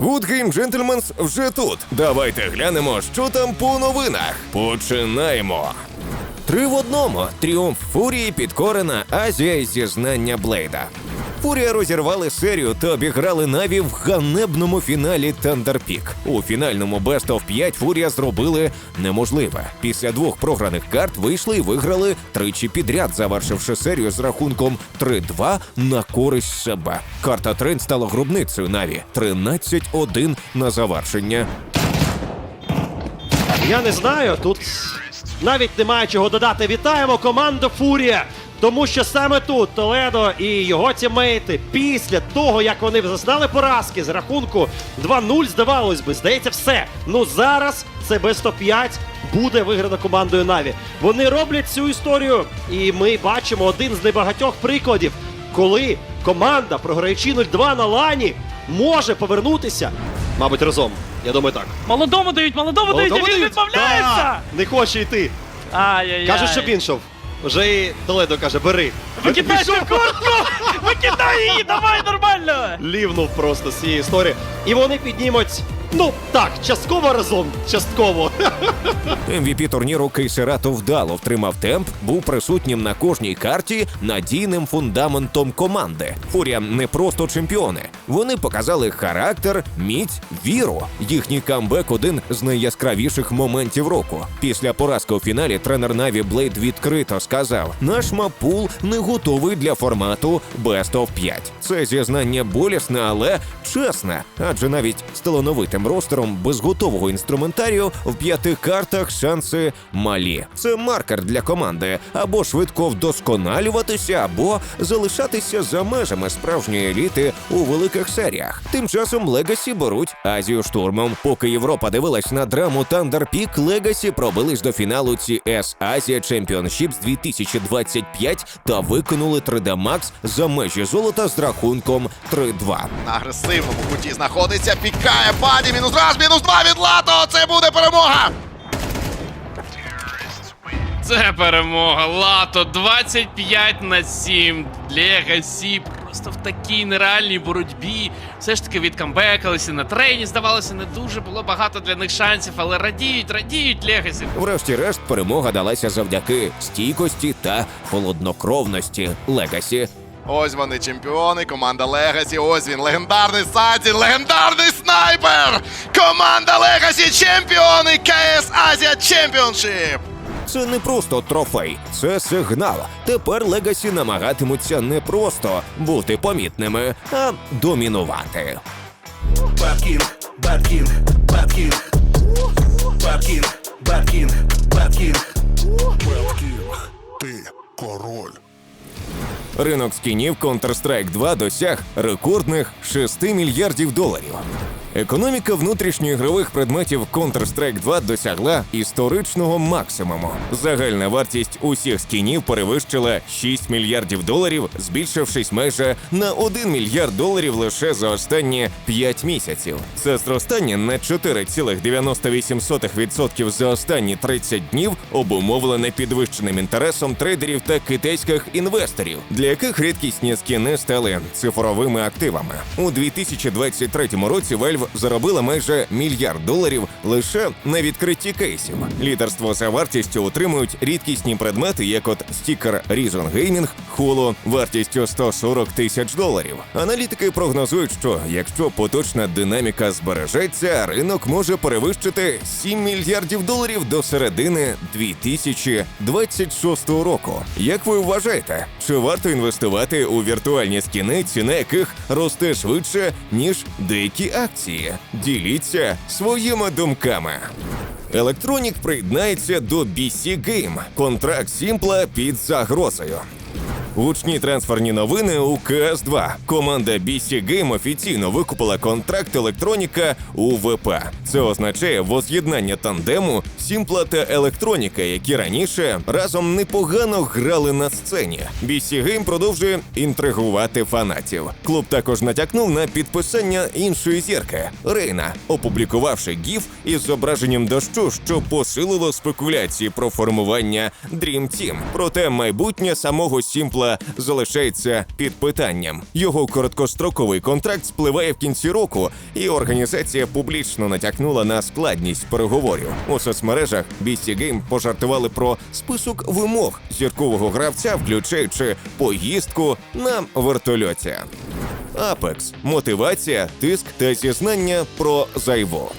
Good Game Gentlemen's вже тут. Давайте глянемо, що там по новинах. Починаємо. Три в одному. Тріумф Фурії підкорена Азія зізнання Блейда. Фурія розірвали серію та обіграли Наві в ганебному фіналі Тандерпік. У фінальному Best of 5 Фурія зробили неможливе. Після двох програних карт вийшли і виграли тричі підряд, завершивши серію з рахунком 3-2 на користь себе. Карта Тренд стала гробницею Наві 13-1 на завершення. Я не знаю, тут навіть немає чого додати. Вітаємо команду Фурія. Тому що саме тут Толедо і його тімейти після того, як вони зазнали поразки з рахунку 2-0, здавалось би, здається, все. Ну зараз це без 105 буде виграно командою Наві. Вони роблять цю історію, і ми бачимо один з небагатьох прикладів, коли команда, програючи 0-2 на лані, може повернутися. Мабуть, разом. Я думаю, так. Молодому дають, молодому дають, а він відмовляється! Да, Не хоче йти. Ай-яй-яй. Каже, щоб він йшов. Вже і Толедо каже, бери. Викидай цю куртку! Викидай її, давай нормально! Лівнув просто з цієї історії. І вони піднімуть. Ну так, частково разом, частково. MVP турніру Кейсерато вдало втримав темп, був присутнім на кожній карті надійним фундаментом команди. Фурія не просто чемпіони. Вони показали характер, міць, віру. Їхній камбек один з найяскравіших моментів року. Після поразки у фіналі тренер Наві Блейд відкрито сказав: наш мапул не готовий для формату Best of 5. Це зізнання болісне, але чесне, адже навіть з талановитим ростером без готового інструментарію в п'яти картах шанси малі. Це маркер для команди або швидко вдосконалюватися, або залишатися за межами справжньої еліти у великих серіях. Тим часом Легасі беруть Азію штурмом. Поки Європа дивилась на драму Thunder Peak, Легасі пробились до фіналу CS Asia Championships 2025 та викинули 3D Max за межі золота з рахунком 3-2. На агресивному куті знаходиться, пікає баді, мінус раз, мінус два від Лато. Це буде перемога. Це перемога. Лато 25 на 7. Легасі просто в такій нереальній боротьбі. Все ж таки відкамбекалися на трені. Здавалося, не дуже було багато для них шансів, але радіють, радіють Легасі. Врешті-решт, перемога далася завдяки стійкості та холоднокровності Легасі. Ось вони чемпіони, команда Легасі. Ось він, легендарний Садзін, легендарний снайпер. Команда Легасі чемпіони КС Азія Чемпіоншип. Це не просто трофей, це сигнал. Тепер Легасі намагатимуться не просто бути помітними, а домінувати. King, Bad King, Bad King. Bad King, ти король. Ринок скінів Counter-Strike 2 досяг рекордних 6 мільярдів доларів. Економіка внутрішньоігрових предметів Counter-Strike 2 досягла історичного максимуму. Загальна вартість усіх скінів перевищила 6 мільярдів доларів, збільшившись майже на 1 мільярд доларів лише за останні 5 місяців. Це зростання на 4,98% за останні 30 днів обумовлене підвищеним інтересом трейдерів та китайських інвесторів, для яких рідкісні скіни стали цифровими активами. У 2023 році Valve заробила майже мільярд доларів лише на відкритті кейсів. Лідерство за вартістю отримують рідкісні предмети, як от стікер Reason Gaming, Holo вартістю 140 тисяч доларів. Аналітики прогнозують, що якщо поточна динаміка збережеться, ринок може перевищити 7 мільярдів доларів до середини 2026 року. Як ви вважаєте, чи варто інвестувати у віртуальні скіни, ціна яких росте швидше ніж деякі акції? Діліться своїми думками. Електронік приєднається до BC Game. Контракт Сімпла під загрозою. Гучні трансферні новини у КС 2 Команда BC Game офіційно викупила контракт електроніка у ВП. Це означає воз'єднання тандему Сімпла та електроніка, які раніше разом непогано грали на сцені. BC Game продовжує інтригувати фанатів. Клуб також натякнув на підписання іншої зірки Рейна, опублікувавши гіф із зображенням дощу, що посилило спекуляції про формування Dream Team. Проте майбутнє самого Сімпла Залишається під питанням. Його короткостроковий контракт спливає в кінці року, і організація публічно натякнула на складність переговорів. У соцмережах BC Game пожартували про список вимог зіркового гравця, включаючи поїздку на вертольоті. Апекс мотивація, тиск та зізнання про зайво.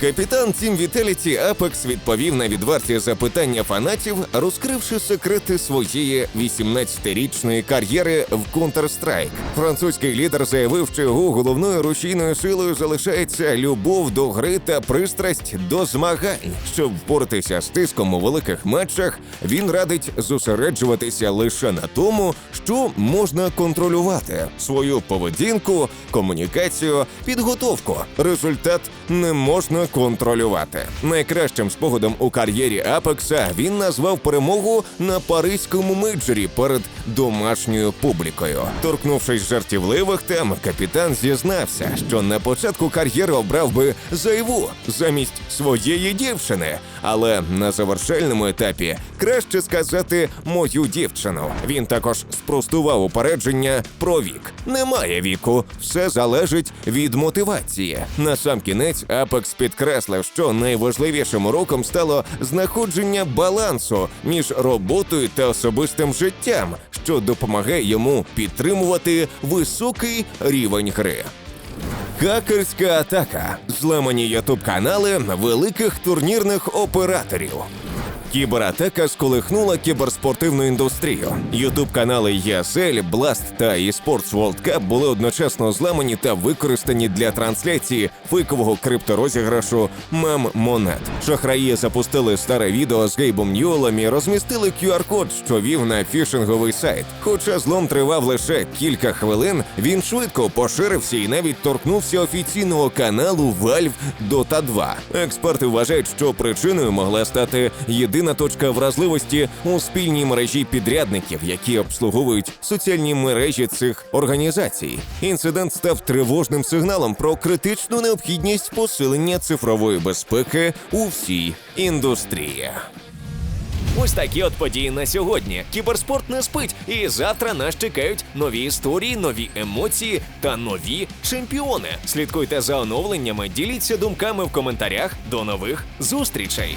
Капітан Team Vitality Apex відповів на відверті запитання фанатів, розкривши секрети своєї 18-річної кар'єри в Counter-Strike. Французький лідер заявив, що його головною рушійною силою залишається любов до гри та пристрасть до змагань. Щоб впоратися з тиском у великих матчах, він радить зосереджуватися лише на тому, що можна контролювати свою поведінку, комунікацію, підготовку. Результат не можна контролювати. Найкращим спогадом у кар'єрі Апекса він назвав перемогу на паризькому мейджорі перед домашньою публікою. Торкнувшись жартівливих тем, капітан зізнався, що на початку кар'єри обрав би зайву замість своєї дівчини, але на завершальному етапі краще сказати мою дівчину. Він також спростував упередження про вік. Немає віку, все залежить від мотивації. На сам кінець Апекс підкреслив, що найважливішим уроком стало знаходження балансу між роботою та особистим життям, що допомагає йому підтримувати високий рівень гри. Хакерська атака. Зламані ютуб канали великих турнірних операторів. Кібератака сколихнула кіберспортивну індустрію. Ютуб канали ESL, Blast та eSports World Cup були одночасно зламані та використані для трансляції фейкового крипторозіграшу Мем Монет. Шахраї запустили старе відео з Гейбом Ньюелом і розмістили QR-код, що вів на фішинговий сайт. Хоча злом тривав лише кілька хвилин, він швидко поширився і навіть торкнувся офіційного каналу Valve Dota 2. Експерти вважають, що причиною могла стати єдина точка вразливості у спільній мережі підрядників, які обслуговують соціальні мережі цих організацій. Інцидент став тривожним сигналом про критичну необхідність посилення цифрової безпеки у всій індустрії. Ось такі от події на сьогодні. Кіберспорт не спить, і завтра нас чекають нові історії, нові емоції та нові чемпіони. Слідкуйте за оновленнями, діліться думками в коментарях. До нових зустрічей!